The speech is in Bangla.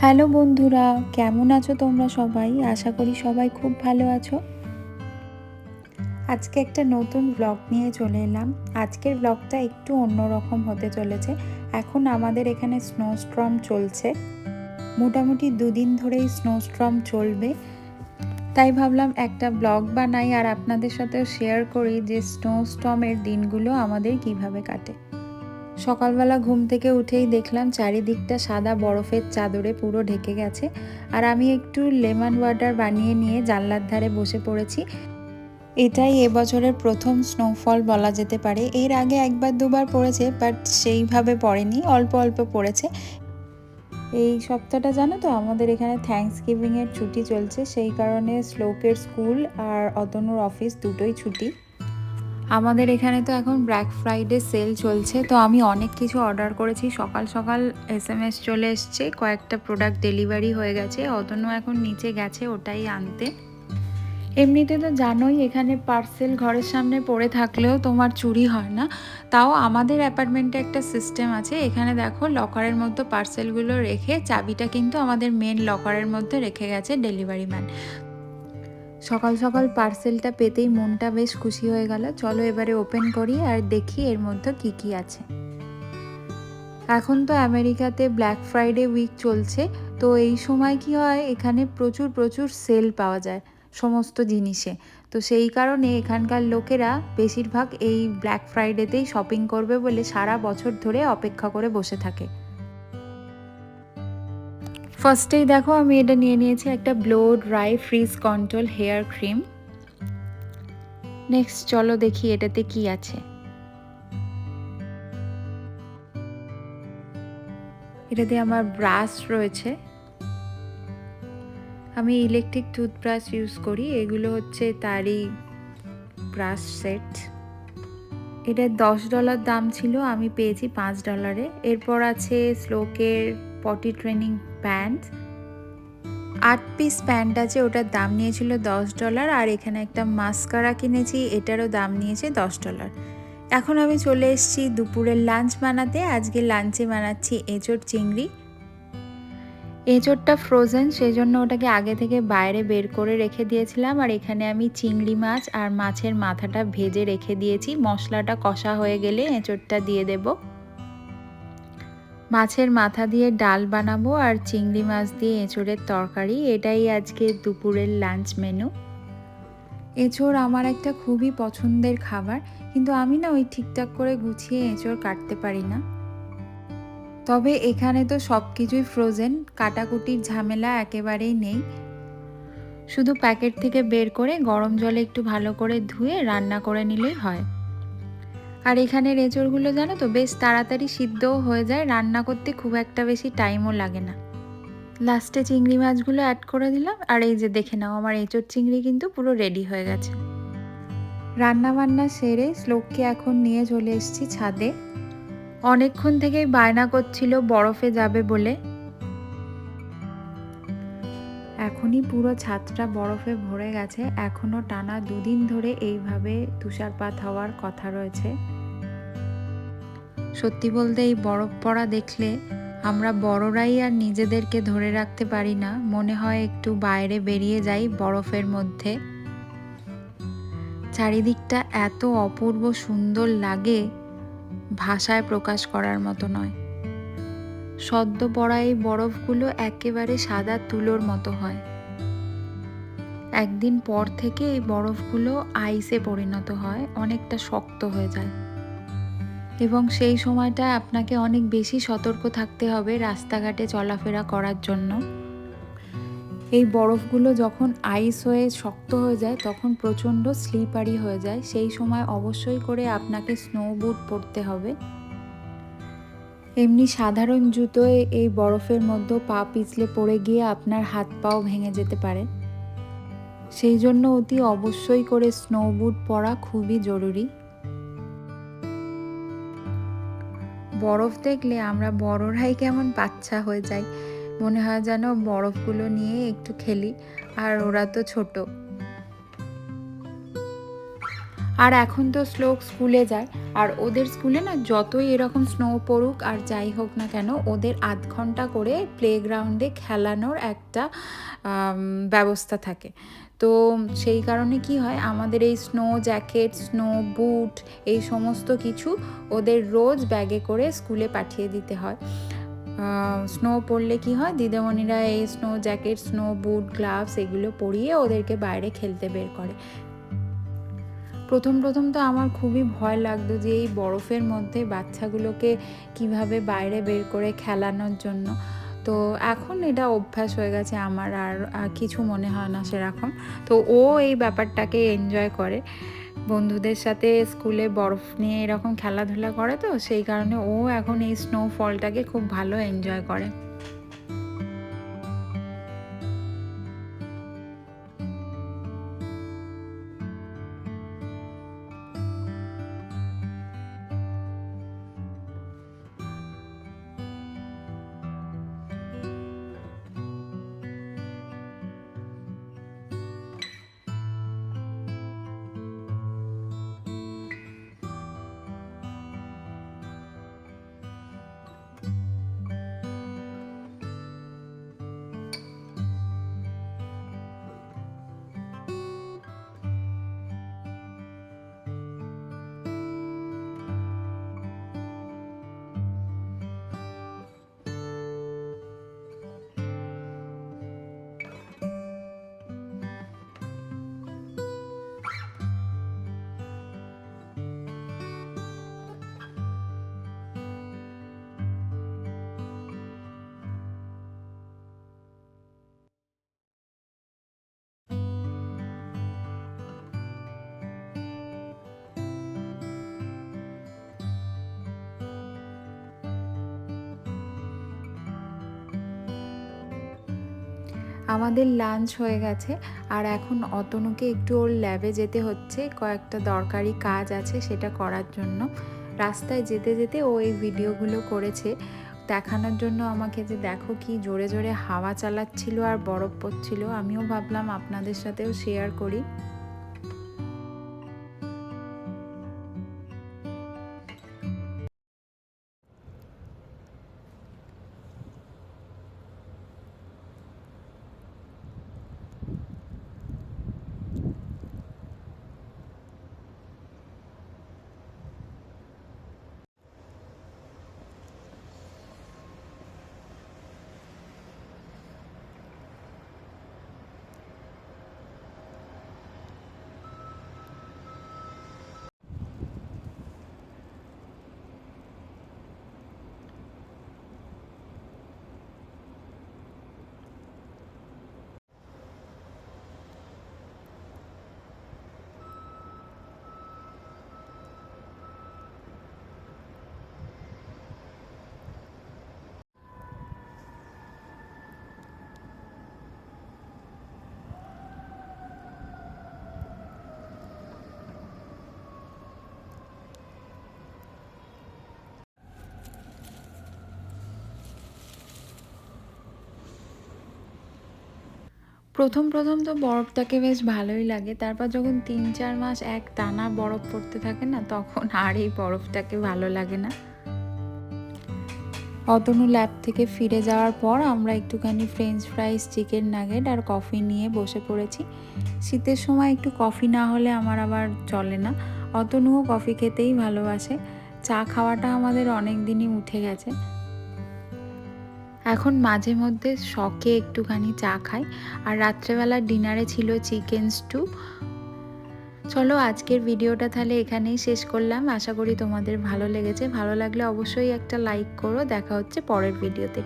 হ্যালো বন্ধুরা, কেমন আছো তোমরা সবাই? আশা করি সবাই খুব ভালো আছো। আজকে একটা নতুন ব্লগ নিয়ে চলে এলাম। আজকের ব্লগটা একটু অন্যরকম হতে চলেছে। এখন আমাদের এখানে স্নোস্ট্রম চলছে। মোটামুটি দুদিন ধরেই স্নোস্ট্রম চলবে। তাই ভাবলাম একটা ব্লগ বানাই আর আপনাদের সাথেও শেয়ার করি যে স্নোস্টর্মের দিনগুলো আমাদের কীভাবে কাটে। সকালবেলা ঘুম থেকে উঠেই দেখলাম চারিদিকটা সাদা বরফের চাদরে পুরো ঢেকে গেছে। আর আমি একটু লেমন ওয়াটার বানিয়ে নিয়ে জানলার ধারে বসে পড়েছি। এটাই এবছরের প্রথম স্নোফল বলা যেতে পারে। এর আগে একবার দুবার পড়েছে বাট সেইভাবে পড়েনি, অল্প অল্প পড়েছে। এই সপ্তাহটা জানো তো, আমাদের এখানে থ্যাংকস গিভিংয়ের ছুটি চলছে, সেই কারণে শ্লোকের স্কুল আর অতনুর অফিস দুটোই ছুটি। আমাদের এখানে তো এখন ব্ল্যাক ফ্রাইডে সেল চলছে, তো আমি অনেক কিছু অর্ডার করেছি। সকাল সকাল এস এম এস চলে এসছে, কয়েকটা প্রোডাক্ট ডেলিভারি হয়ে গেছে, অতনু এখন নিচে গেছে ওটাই আনতে। এমনিতে তো জানোই এখানে পার্সেল ঘরের সামনে পড়ে থাকলেও তোমার চুরি হয় না। তাও আমাদের অ্যাপার্টমেন্টে একটা সিস্টেম আছে, এখানে দেখো লকারের মধ্যে পার্সেলগুলো রেখে, চাবিটা কিন্তু আমাদের মেন লকারের মধ্যে রেখে গেছে ডেলিভারি ম্যান সকাল সকাল পার্সেলটা পেতেই মনটা বেশ খুশি হয়ে গেল। চলো এবারে ওপেন করি আর দেখি এর মধ্যে কি কি আছে। এখন তো আমেরিকাতে ব্ল্যাক ফ্রাইডে উইক চলছে, তো এই সময় কি হয়, এখানে প্রচুর প্রচুর সেল পাওয়া যায় সমস্ত জিনিসে। তো সেই কারণে এখানকার লোকেরা বেশিরভাগ এই ব্ল্যাক ফ্রাইডেতেই শপিং করবে বলে সারা বছর ধরে অপেক্ষা করে বসে থাকে। ফার্স্টেই দেখো, আমি এটা নিয়ে নিয়েছি একটা blow dry frizz control hair cream next চলো দেখি এটাতে কি আছে। এটাতে আমার ব্রাশ রয়েছে। আমি ইলেকট্রিক টুথব্রাশ ইউজ করি। এগুলো হচ্ছে তারই ব্রাশ সেট এটা দশ ডলার দাম ছিল, আমি পেয়েছি পাঁচ ডলারে এরপর আছে স্লোকের পটি ট্রেনিং প্যান্ট। আট পিস প্যান্ট আছে, ওটার দাম নিয়েছিল দশ ডলার আর এখানে একটা মাস্কারা কিনেছি, এটারও দাম নিয়েছে দশ ডলার। এখন আমি চলে এসেছি দুপুরের লাঞ্চ বানাতে, আজকে লাঞ্চে বানাচ্ছি এঁচড় চিংড়ি। এঁচড়টা ফ্রোজেন সেই জন্য ওটাকে আগে থেকে বাইরে বের করে রেখে দিয়েছিলাম আর এখানে আমি চিংড়ি মাছ আর মাছের মাথাটা ভেজে রেখে দিয়েছি, মশলাটা কষা হয়ে গেলে এঁচড়টা দিয়ে দেব। মাছের মাথা দিয়ে ডাল বানাবো আর চিংড়ি মাছ দিয়ে এঁচোড়ের তরকারি, এটাই আজকে দুপুরের লাঞ্চ মেনু। এঁচোড় আমার একটা খুবই পছন্দের খাবার, কিন্তু আমি না ওই ঠিকঠাক করে গুছিয়ে এঁচোড় কাটতে পারি না। তবে এখানে তো সব কিছুই ফ্রোজেন কাটাকুটির ঝামেলা একেবারেই নেই। শুধু প্যাকেট থেকে বের করে গরম জলে একটু ভালো করে ধুয়ে রান্না করে নিলেই হয়। আর এখানে এঁচড়গুলো জানো তো, বেশ তাড়াতাড়ি সিদ্ধও হয়ে যায়, রান্না করতে খুব একটা বেশি টাইমও লাগে না। লাস্টে চিংড়ি মাছগুলো অ্যাড করে দিলাম, আর এই যে দেখে নাও, আমার এঁচড় চিংড়ি কিন্তু পুরো রেডি হয়ে গেছে। রান্না বান্না সেরে শ্লোককে এখন নিয়ে চলে এসেছি ছাদে। অনেকক্ষণ থেকেই বায়না করছিল, বরফে যাবে বলে। এখনই পুরো ছাদটা বরফে ভরে গেছে এখনও টানা দুদিন ধরে এইভাবে তুষারপাত হওয়ার কথা রয়েছে। সত্যি বলতে এই বরফ পড়া দেখলে আমরা বড়রাই আর নিজেদেরকে ধরে রাখতে পারি না। মনে হয় একটু বাইরে বেরিয়ে যাই বরফের মধ্যে। চারিদিকটা এত অপূর্ব সুন্দর লাগে, ভাষায় প্রকাশ করার মতো নয়। সদ্য পড়া এই বরফগুলো একেবারে সাদা তুলোর মতো হয়। একদিন পর থেকে এই বরফগুলো আইসে পরিণত হয়, অনেকটা শক্ত হয়ে যায়। এবং সেই সময়টা আপনাকে অনেক বেশি সতর্ক থাকতে হবে রাস্তাঘাটে চলাফেরা করার জন্য। এই বরফগুলো যখন আইস হয়ে শক্ত হয়ে যায়, তখন প্রচণ্ড স্লিপারি হয়ে যায়। সেই সময় অবশ্যই করে আপনাকে স্নো বুট পরতে হবে। এমনি সাধারণ জুতোয় এই বরফের মধ্যে পা পিছলে পড়ে গিয়ে আপনার হাত পাও ভেঙে যেতে পারে। সেই জন্য অতি অবশ্যই করে স্নো বুট পরা খুবই জরুরি। বরফ দেখলে আমরা বড়রাই কেমন বাচ্চা হয়ে যাই। মনে হয় যেন বরফগুলো নিয়ে একটু খেলি, আর ওরা তো ছোট। আর এখন তো শ্লোক স্কুলে যায়, আর ওদের স্কুলে না যতই এরকম স্নো পড়ুক আর যাই হোক না কেন, ওদের আধ ঘণ্টা করে প্লেগ্রাউন্ডে খেলানোর একটা ব্যবস্থা থাকে। তো সেই কারণে কি হয়, আমাদের এই স্নো জ্যাকেট স্নো বুট এই সমস্ত কিছু ওদের রোজ ব্যাগে করে স্কুলে পাঠিয়ে দিতে হয়। স্নো পরলে কি হয়? দিদিমণিরা এই snow jacket, snow boot, gloves এগুলো পরিয়ে ওদেরকে বাইরে খেলতে বের করে। প্রথম প্রথম তো আমার খুবই ভয় লাগতো যে এই বরফের মধ্যে বাচ্চাগুলোকে কীভাবে বাইরে বের করে খেলানোর জন্য। তো এখন এটা অভ্যাস হয়ে গেছে আমার, আর কিছু মনে হয় না সেরকম। তো ও এই ব্যাপারটাকে এনজয় করে। বন্ধুদের সাথে স্কুলে বরফ নিয়ে এরকম খেলাধুলা করে তো, সেই কারণে ও এখন এই স্নোফলটাকে খুব ভালো এনজয় করে। আমাদের লাঞ্চ হয়ে গেছে, আর এখন অতনুকে একটু ওর ল্যাবে যেতে হচ্ছে, কয়েকটা দরকারি কাজ আছে সেটা করার জন্য। রাস্তায় যেতে যেতে ও এই ভিডিওগুলো করেছে, দেখানোর জন্য আমাকে যে দেখো কি জোরে জোরে হাওয়া চালাচ্ছিল আর বরফ পড়ছিল, আমিও ভাবলাম আপনাদের সাথেও শেয়ার করি। প্রথম প্রথম তো বরফটাকে বেশ ভালোই লাগে। তারপর যখন তিন, চার মাস এক টানা বরফ পড়তে থাকে না, তখন আর এই বরফটাকে ভালো লাগে না। অতনু ল্যাব থেকে ফিরে যাওয়ার পর আমরা একটুখানি ফ্রেঞ্চ ফ্রাইস চিকেন নাগেট আর কফি নিয়ে বসে পড়েছি। শীতের সময় একটু কফি না হলে আমার আবার চলে না। অতনুও কফি খেতেই ভালোবাসে। চা খাওয়াটা আমাদের অনেক দিনই উঠে গেছে। এখন মাঝে মধ্যে শখে একটুখানি চা খাই। আর রাত্রেবেলা ডিনারে ছিল চিকেন স্টু। চলো আজকের ভিডিওটা তাহলে এখানেই শেষ করলাম। আশা করি তোমাদের ভালো লেগেছে। ভালো লাগলে অবশ্যই একটা লাইক করো। দেখা হচ্ছে পরের ভিডিওতে।